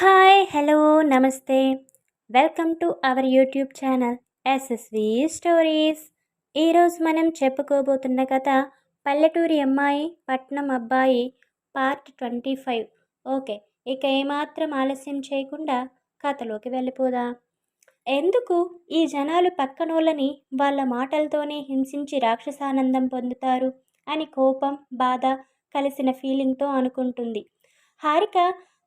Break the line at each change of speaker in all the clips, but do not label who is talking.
Hi hello నమస్తే. Welcome to our YouTube channel SSV stories. ఈరోజు మనం చెప్పుకోబోతున్న కథ పల్లెటూరి అమ్మాయి పట్నం అబ్బాయి పార్ట్ ట్వంటీ ఫైవ్. ఓకే ఇక ఏమాత్రం ఆలస్యం చేయకుండా కథలోకి వెళ్ళిపోదా. ఎందుకు ఈ జనాలు పక్కనోళ్ళని వాళ్ళ మాటలతోనే హింసించి రాక్షసానందం పొందుతారు అని కోపం బాధ కలిసిన ఫీలింగ్తో అనుకుంటుంది. హారిక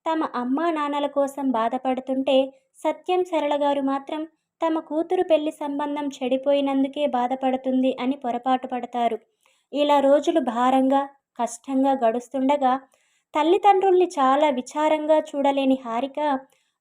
తమ అమ్మా నాన్నల కోసం బాధపడుతుంటే సత్యం సరళ గారు మాత్రం తమ కూతురు పెళ్ళి సంబంధం చెడిపోయినందుకే బాధపడుతుంది అని పొరపాటు పడతారు. ఇలా రోజులు భారంగా కష్టంగా గడుస్తుండగా తల్లిదండ్రుల్ని చాలా విచారంగా చూడలేని హారిక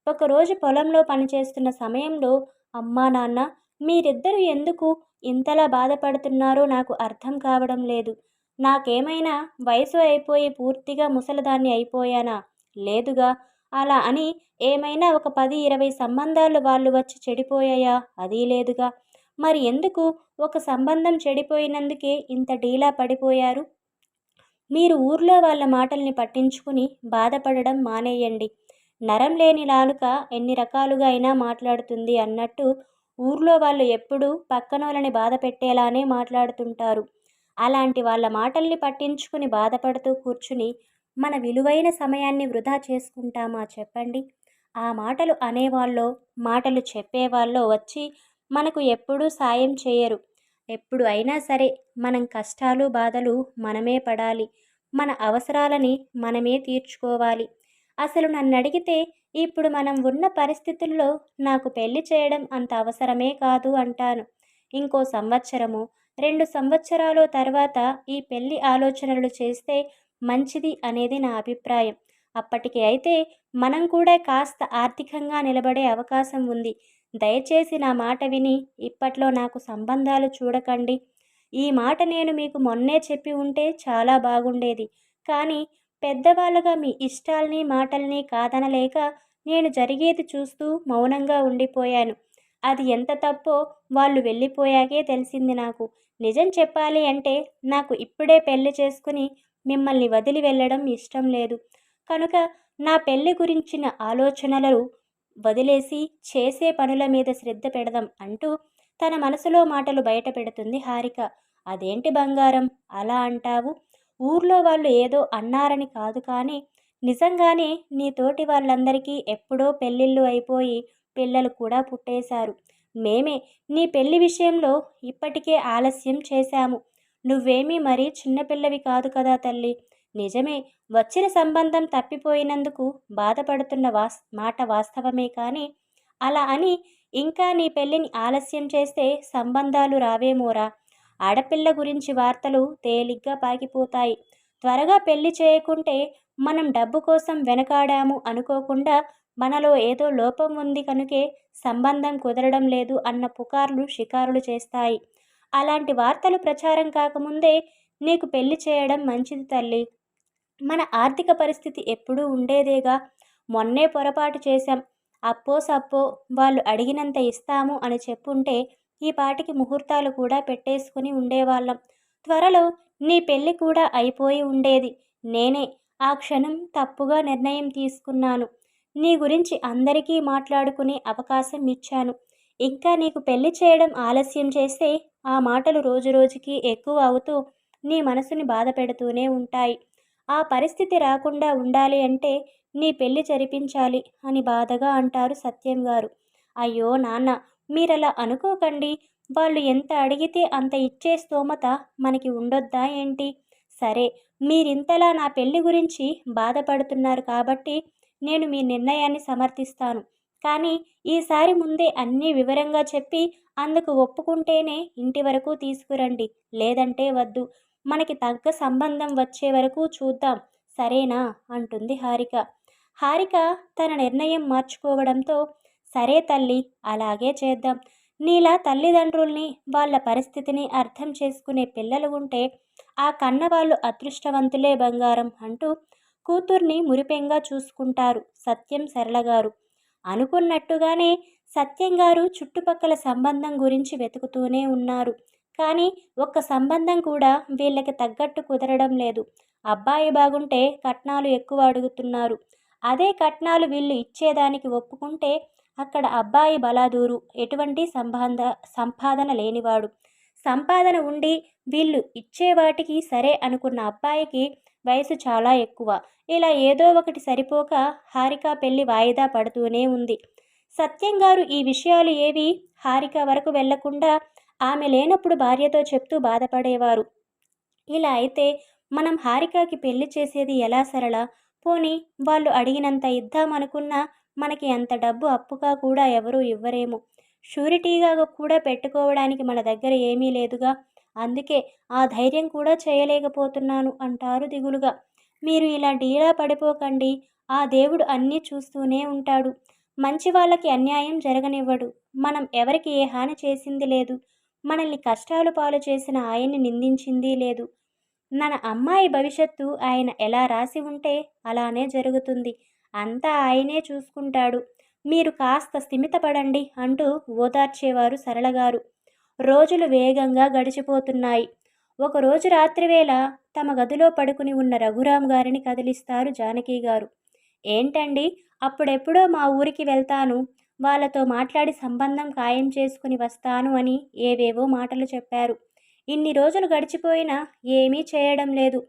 ఒకరోజు పొలంలో పనిచేస్తున్న సమయంలో అమ్మా నాన్న మీరిద్దరూ ఎందుకు ఇంతలా బాధపడుతున్నారో నాకు అర్థం కావడం లేదు. నాకేమైనా వయసు అయిపోయి పూర్తిగా ముసలిదాన్ని అయిపోయానా? లేదుగా? అలా అని ఏమైనా ఒక పది ఇరవై సంబంధాలు వాళ్ళు వచ్చి చెడిపోయాయా? అది లేదుగా. మరి ఎందుకు ఒక సంబంధం చెడిపోయినందుకే ఇంత డీలా పడిపోయారు? మీరు ఊర్లో వాళ్ళ మాటల్ని పట్టించుకుని బాధపడడం మానేయండి. నరం లేని లాలుక ఎన్ని రకాలుగా అయినా మాట్లాడుతుంది అన్నట్టు ఊర్లో వాళ్ళు ఎప్పుడూ పక్కనోళ్ళని బాధ పెట్టేలానే మాట్లాడుతుంటారు. అలాంటి వాళ్ళ మాటల్ని పట్టించుకుని బాధపడుతూ కూర్చుని మన విలువైన సమయాన్ని వృధా చేసుకుంటామా చెప్పండి? ఆ మాటలు అనేవాళ్ళో మాటలు చెప్పేవాళ్ళో వచ్చి మనకు ఎప్పుడూ సాయం చేయరు. ఎప్పుడు అయినా సరే మనం కష్టాలు బాధలు మనమే పడాలి. మన అవసరాలని మనమే తీర్చుకోవాలి. అసలు నన్ను అడిగితే ఇప్పుడు మనం ఉన్న పరిస్థితుల్లో నాకు పెళ్ళి చేయడం అంత అవసరమే కాదు అంటాను. ఇంకో సంవత్సరము రెండు సంవత్సరాలు తర్వాత ఈ పెళ్ళి ఆలోచనలు చేస్తే మంచిది అనేది నా అభిప్రాయం. అప్పటికి అయితే మనం కూడా కాస్త ఆర్థికంగా నిలబడే అవకాశం ఉంది. దయచేసి నా మాట విని ఇప్పట్లో నాకు సంబంధాలు చూడకండి. ఈ మాట నేను మీకు మొన్నే చెప్పి ఉంటే చాలా బాగుండేది. కానీ పెద్దవాళ్ళుగా మీ ఇష్టాల్ని మాటల్ని కాదనలేక నేను జరిగేది చూస్తూ మౌనంగా ఉండిపోయాను. అది ఎంత తప్పో వాళ్ళు వెళ్ళిపోయాకే తెలిసింది నాకు. నిజం చెప్పాలి అంటే నాకు ఇప్పుడే పెళ్ళి చేసుకుని మిమ్మల్ని వదిలి వెళ్ళడం ఇష్టం లేదు. కనుక నా పెళ్ళి గురించిన ఆలోచనలు వదిలేసి చేసే పనుల మీద శ్రద్ధ పెడదాం అంటూ తన మనసులో మాటలు బయట పెడుతుంది హారిక. అదేంటి బంగారం? అలా అంటావు? ఊర్లో వాళ్ళు ఏదో అన్నారని కాదు కానీ నిజంగానే నీ తోటి వాళ్ళందరికీ ఎప్పుడో పెళ్ళిళ్ళు అయిపోయి పిల్లలు కూడా పుట్టేశారు. మేమే నీ పెళ్ళి విషయంలో ఇప్పటికే ఆలస్యం చేశాము. నువ్వేమీ మరీ చిన్నపిల్లవి కాదు కదా తల్లి. నిజమే వచ్చిన సంబంధం తప్పిపోయినందుకు బాధపడుతున్న వాస్ మాట వాస్తవమే కానీ అలా అని ఇంకా నీ పెళ్ళిని ఆలస్యం చేస్తే సంబంధాలు రావేమోరా ఆడపిల్ల గురించి వార్తలు తేలిగ్గా పాకిపోతాయి త్వరగా పెళ్ళి చేయకుంటే మనం డబ్బు కోసం వెనకాడాము అనుకోకుండా మనలో ఏదో లోపం ఉంది కనుకే సంబంధం కుదరడం లేదు అన్న పుకార్లు షికారులు చేస్తాయి. అలాంటి వార్తలు ప్రచారం కాకముందే నీకు పెళ్ళి చేయడం మంచిది తల్లి. మన ఆర్థిక పరిస్థితి ఎప్పుడూ ఉండేదేగా? మొన్నే పొరపాటు చేశాం. అప్పో సప్పో వాళ్ళు అడిగినంత ఇస్తాము అని చెప్పుంటే ఈ పాటికి ముహూర్తాలు కూడా పెట్టేసుకుని ఉండేవాళ్ళం. త్వరలో నీ పెళ్ళి కూడా అయిపోయి ఉండేది. నేనే ఆ క్షణం తప్పుగా నిర్ణయం తీసుకున్నాను. నీ గురించి అందరికీ మాట్లాడుకునే అవకాశం ఇచ్చాను. ఇంకా నీకు పెళ్ళి చేయడం ఆలస్యం చేస్తే ఆ మాటలు రోజురోజుకి ఎక్కువ అవుతూ నీ మనసుని బాధ పెడుతూనే ఉంటాయి. ఆ పరిస్థితి రాకుండా ఉండాలి అంటే నీ పెళ్ళి జరిపించాలి అని బాధగా అంటారు సత్యం గారు. అయ్యో నాన్న మీరలా అనుకోకండి. వాళ్ళు ఎంత అడిగితే అంత ఇచ్చే స్తోమత మనకి ఉండొద్దా ఏంటి? సరే మీరింతలా నా పెళ్ళి గురించి బాధపడుతున్నారు కాబట్టి నేను మీ నిర్ణయాన్ని సమర్థిస్తాను. కానీ ఈసారి ముందే అన్నీ వివరంగా చెప్పి అందుకు ఒప్పుకుంటేనే ఇంటి వరకు తీసుకురండి. లేదంటే వద్దు. మనకి తగ్గ సంబంధం వచ్చే వరకు చూద్దాం. సరేనా? అంటుంది హారిక. హారిక తన నిర్ణయం మార్చుకోవడంతో సరే తల్లి అలాగే చేద్దాం. నీలా తల్లిదండ్రుల్ని వాళ్ళ పరిస్థితిని అర్థం చేసుకునే పిల్లలు ఉంటే ఆ కన్నవాళ్ళు అదృష్టవంతులే బంగారం అంటూ కూతుర్ని మురిపెంగా చూసుకుంటారు సత్యం సరళగారు. అనుకున్నట్టుగానే సత్యం గారు చుట్టుపక్కల సంబంధం గురించి వెతుకుతూనే ఉన్నారు. కానీ ఒక్క సంబంధం కూడా వీళ్ళకి తగ్గట్టు కుదరడం లేదు. అబ్బాయి బాగుంటే కట్నాలు ఎక్కువ అడుగుతున్నారు. అదే కట్నాలు వీళ్ళు ఇచ్చేదానికి ఒప్పుకుంటే అక్కడ అబ్బాయి బలాదూరు ఎటువంటి సంబంధ సంపాదన లేనివాడు. సంపాదన ఉండి వీళ్ళు ఇచ్చేవాటికి సరే అనుకున్న అబ్బాయికి వయసు చాలా ఎక్కువ. ఇలా ఏదో ఒకటి సరిపోక హారిక పెళ్ళి వాయిదా పడుతూనే ఉంది. సత్యం గారు ఈ విషయాలు ఏవి హారిక వరకు వెళ్ళకుండా ఆమె లేనప్పుడు భార్యతో చెప్తూ బాధపడేవారు. ఇలా అయితే మనం హారికకి పెళ్ళి చేసేది ఎలా సరళ? పోని వాళ్ళు అడిగినంత ఇద్దామనుకున్నా మనకి అంత డబ్బు అప్పుగా కూడా ఎవరూ ఇవ్వరేమో. షూరిటీగా కూడా పెట్టుకోవడానికి మన దగ్గర ఏమీ లేదుగా. అందుకే ఆ ధైర్యం కూడా చేయలేకపోతున్నాను అంటారు దిగులుగా. మీరు ఇలా డీలా పడిపోకండి. ఆ దేవుడు అన్నీ చూస్తూనే ఉంటాడు. మంచి వాళ్ళకి అన్యాయం జరగనివ్వడు. మనం ఎవరికి ఏ హాని చేసింది లేదు. మనల్ని కష్టాలు పాలు చేసిన ఆయన్ని నిందించింది లేదు. మన అమ్మాయి భవిష్యత్తు ఆయన ఎలా రాసి ఉంటే అలానే జరుగుతుంది. అంతా ఆయనే చూసుకుంటాడు. మీరు కాస్త స్థిమితపడండి అంటూ ఓదార్చేవారు సరళగారు. రోజులు వేగంగా గడిచిపోతున్నాయి. ఒకరోజు రాత్రివేళ తమ గదిలో పడుకుని ఉన్న రఘురాం గారిని కదిలిస్తారు జానకి గారు. ఏంటండి అప్పుడెప్పుడో మా ఊరికి వెళ్తాను. వాళ్ళతో మాట్లాడి సంబంధం ఖాయం చేసుకుని వస్తాను అని ఏవేవో మాటలు చెప్పారు. ఇన్ని రోజులు గడిచిపోయినా ఏమీ చేయడం లేదు.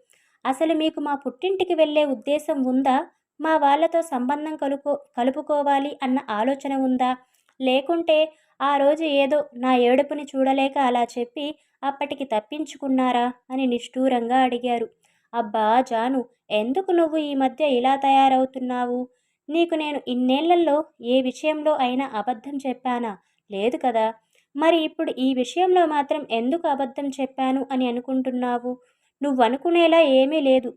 అసలు మీకు మా పుట్టింటికి వెళ్ళే ఉద్దేశం ఉందా? మా వాళ్ళతో సంబంధం కలుపు కలుపుకోవాలి అన్న ఆలోచన ఉందా? లేకుంటే ఆ రోజు ఏదో నా ఏడుపుని చూడలేక అలా చెప్పి అప్పటికి తప్పించుకున్నారా? అని నిష్ఠూరంగా అడిగారు. అబ్బా జాను ఎందుకు నువ్వు ఈ మధ్య ఇలా తయారవుతున్నావు? నీకు నేను ఇన్నేళ్ళలో ఏ విషయంలో అయినా అబద్ధం చెప్పానా? లేదు కదా. మరి ఇప్పుడు ఈ విషయంలో మాత్రం ఎందుకు అబద్ధం చెప్పాను అని అనుకుంటున్నావు? నువ్వు అనుకునేలా ఏమీ లేదు.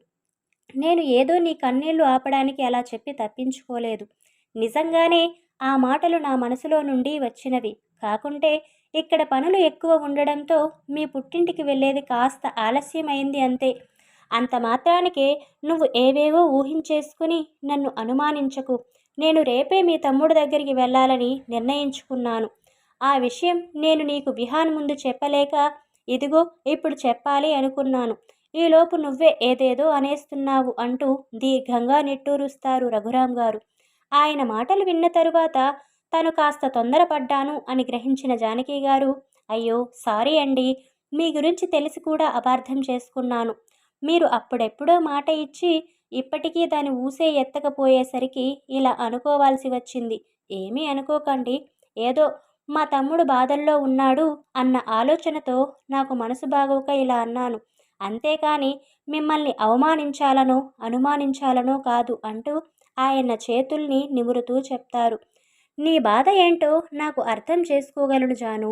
నేను ఏదో నీ కన్నీళ్ళు ఆపడానికి అలా చెప్పి తప్పించుకోలేదు. నిజంగానే ఆ మాటలు నా మనసులో నుండి వచ్చినవి. కాకుంటే ఇక్కడ పనులు ఎక్కువ ఉండడంతో మీ పుట్టింటికి వెళ్ళేది కాస్త ఆలస్యమైంది అంతే. అంత మాత్రానికే నువ్వు ఏవేవో ఊహించేసుకుని నన్ను అనుమానించకు. నేను రేపే మీ తమ్ముడు దగ్గరికి వెళ్ళాలని నిర్ణయించుకున్నాను. ఆ విషయం నేను నీకు విహాన్ ముందు చెప్పలేక ఇదిగో ఇప్పుడు చెప్పాలి అనుకున్నాను. ఈలోపు నువ్వే ఏదేదో అనేస్తున్నావు అంటూ దీర్ఘంగా నిట్టూరుస్తారు రఘురాం గారు. ఆయన మాటలు విన్న తరువాత తను కాస్త తొందరపడ్డాను అని గ్రహించిన జానకి గారు అయ్యో సారీ అండి. మీ గురించి తెలిసి కూడా అపార్థం చేసుకున్నాను. మీరు అప్పుడెప్పుడో మాట ఇచ్చి ఇప్పటికీ దాని ఊసే ఎత్తకపోయేసరికి ఇలా అనుకోవాల్సి వచ్చింది. ఏమీ అనుకోకండి. ఏదో మా తమ్ముడు బాధల్లో ఉన్నాడు అన్న ఆలోచనతో నాకు మనసు బాగోక ఇలా అన్నాను. అంతేకాని మిమ్మల్ని అవమానించాలనో అనుమానించాలనో కాదు అంటూ ఆయన చేతుల్ని నిమురుతూ చెప్తారు. నీ బాధ ఏంటో నాకు అర్థం చేసుకోగలను జాను.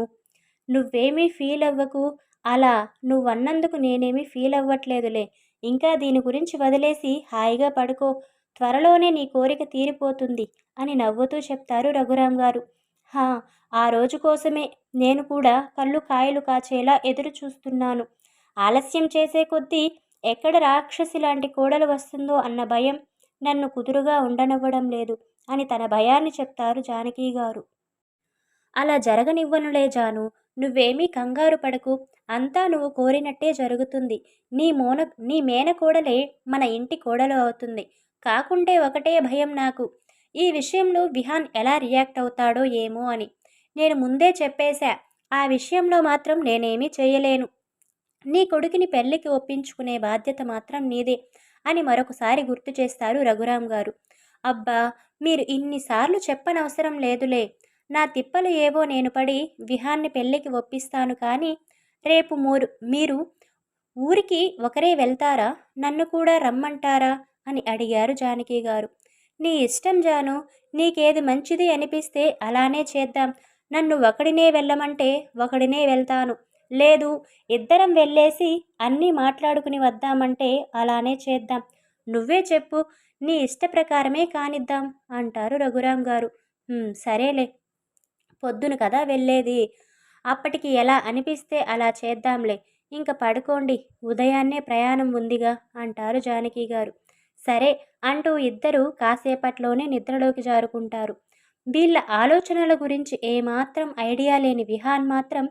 నువ్వేమీ ఫీల్ అవ్వకు. అలా నువ్వన్నందుకు నేనేమీ ఫీల్ అవ్వట్లేదులే. ఇంకా దీని గురించి వదిలేసి హాయిగా పడుకో. త్వరలోనే నీ కోరిక తీరిపోతుంది అని నవ్వుతూ చెప్తారు రఘురాం గారు. హా ఆ రోజు కోసమే నేను కూడా కళ్ళు కాయలు కాచేలా ఎదురు చూస్తున్నాను. ఆలస్యం చేసే కొద్దీ ఎక్కడ రాక్షసి లాంటి కోడలు వస్తుందో అన్న భయం నన్ను కుదురుగా ఉండనివ్వడం లేదు అని తన భయాన్ని చెప్తారు జానకి గారు. అలా జరగనివ్వనులే జాను నువ్వేమీ కంగారు పడకు. అంతా నువ్వు కోరినట్టే జరుగుతుంది. నీ మోన నీ మేనకోడలే మన ఇంటి కోడలు అవుతుంది. కాకుంటే ఒకటే భయం నాకు. ఈ విషయంలో విహాన్ ఎలా రియాక్ట్ అవుతాడో ఏమో అని. నేను ముందే చెప్పేశా ఆ విషయంలో మాత్రం నేనేమీ చేయలేను. నీ కొడుకుని పెళ్ళికి ఒప్పించుకునే బాధ్యత మాత్రం నీదే. అని మరొకసారి గుర్తు చేస్తారు రఘురాం గారు. అబ్బా మీరు ఇన్నిసార్లు చెప్పనవసరం లేదులే. నా తిప్పలు ఏవో నేను పడి విహాన్ని పెళ్ళికి ఒప్పిస్తాను కానీ రేపు మూరు మీరు ఊరికి ఒకరే వెళ్తారా? నన్ను కూడా రమ్మంటారా? అని అడిగారు జానకి గారు. నీ ఇష్టం జాను నీకేది మంచిది అనిపిస్తే అలానే చేద్దాం. నన్ను ఒకడినే వెళ్ళమంటే ఒకడినే వెళ్తాను. లేదు ఇద్దరం వెళ్ళేసి అన్నీ మాట్లాడుకుని వద్దామంటే అలానే చేద్దాం. నువ్వే చెప్పు నీ ఇష్ట ప్రకారమే కానిద్దాం అంటారు రఘురాం గారు. సరేలే. పొద్దున కదా వెళ్ళేది? అప్పటికి ఎలా అనిపిస్తే అలా చేద్దాంలే. ఇంక పడుకోండి ఉదయాన్నే ప్రయాణం ఉందిగా అంటారు జానకి గారు. సరే అంటూ ఇద్దరు కాసేపట్లోనే నిద్రలోకి జారుకుంటారు. వీళ్ళ ఆలోచనల గురించి ఏమాత్రం ఐడియా లేని విహాన్ మాత్రం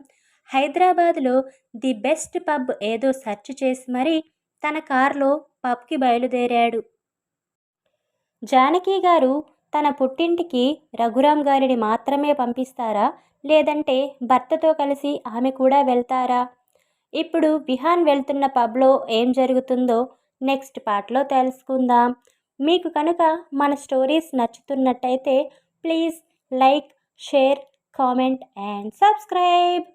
హైదరాబాద్లో ది బెస్ట్ పబ్ ఏదో సెర్చ్ చేసి మరీ తన కారులో పబ్కి బయలుదేరాడు. జానకి గారు తన పుట్టింటికి రఘురామ్ గారిని మాత్రమే పంపిస్తారా? లేదంటే భర్తతో కలిసి ఆమె కూడా వెళ్తారా? ఇప్పుడు విహాన్ వెళ్తున్న పబ్లో ఏం జరుగుతుందో నెక్స్ట్ పార్ట్లో తెలుసుకుందాం. మీకు కనుక మన stories నచ్చుతున్నట్టయితే please like share comment and subscribe.